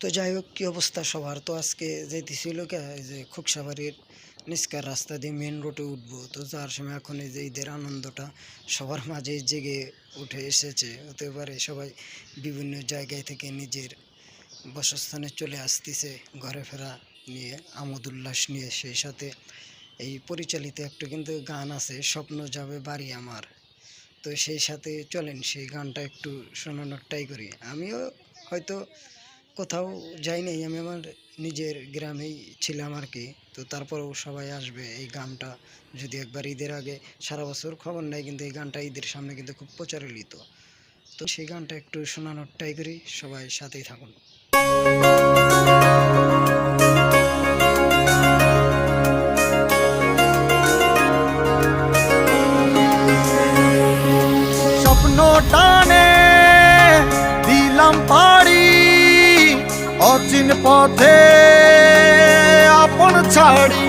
তো যাই হোক, কী অবস্থা সবার? তো আজকে যেতেছিল কে? যে খুকসাবাড়ির নিষ্কার রাস্তা দিয়ে মেন রোডে উঠবো। তো যার সময় এখন এই যে ঈদের আনন্দটা সবার মাঝে জেগে উঠে এসেছে। হতে পারে সবাই বিভিন্ন জায়গায় থেকে নিজের বাসস্থানে চলে আসতেছে ঘরে ফেরা নিয়ে, আমোদ উল্লাস নিয়ে। সেই সাথে এই পরিচালিত একটা কিন্তু গান আছে, স্বপ্ন যাবে বাড়ি আমার। তো সেই সাথে চলেন, সেই গানটা একটু শোনানোর ট্রাই করি। আমিও হয়তো কোথাও যাই নাই, আমি আমার নিজের গ্রামেই ছিলাম আর কি। তো তারপরেও সবাই আসবে এই গানটা। যদি একবার ঈদের আগে, সারা বছর খবর নেয় কিন্তু এই গানটা ঈদের সামনে কিন্তু খুব প্রচারিত তো সেই গানটা একটু শোনানোর ট্রাই করি, সবাই সাথেই থাকুন। স্বপ্ন অচিন পথে আপন ছাড়ি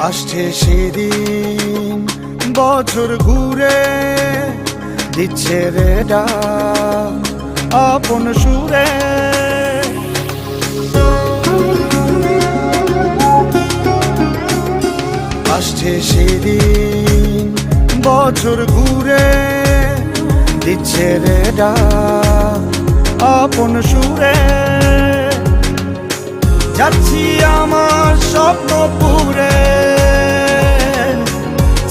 আসছে সেদিন, বছর ঘুরে দিচ্ছে রে ডাক আপন সুরে। আসছে সেদিন, বছর ঘুরে দিচ্ছে রে ডাক আপন সুরে। যাচ্ছি আমার স্বপ্ন পুরে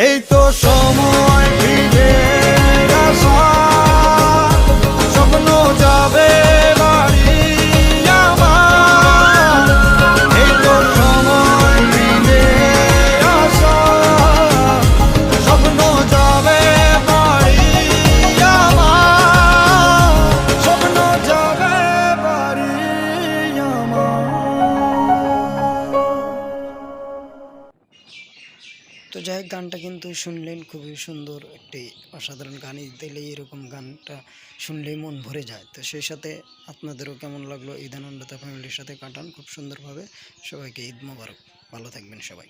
এই তো সময় তো যাই গানটা কিন্তু শুনলেন, খুবই সুন্দর একটি অসাধারণ গান। দিলে এরকম গানটা শুনলেই মন ভরে যায়। তো সেই সাথে আপনাদেরও কেমন লাগল? ঈদানন্দতা ফ্যামিলির সাথে কাটান, খুব সুন্দরভাবে। সবাইকে ঈদ মোবারক। ভালো থাকবেন সবাই।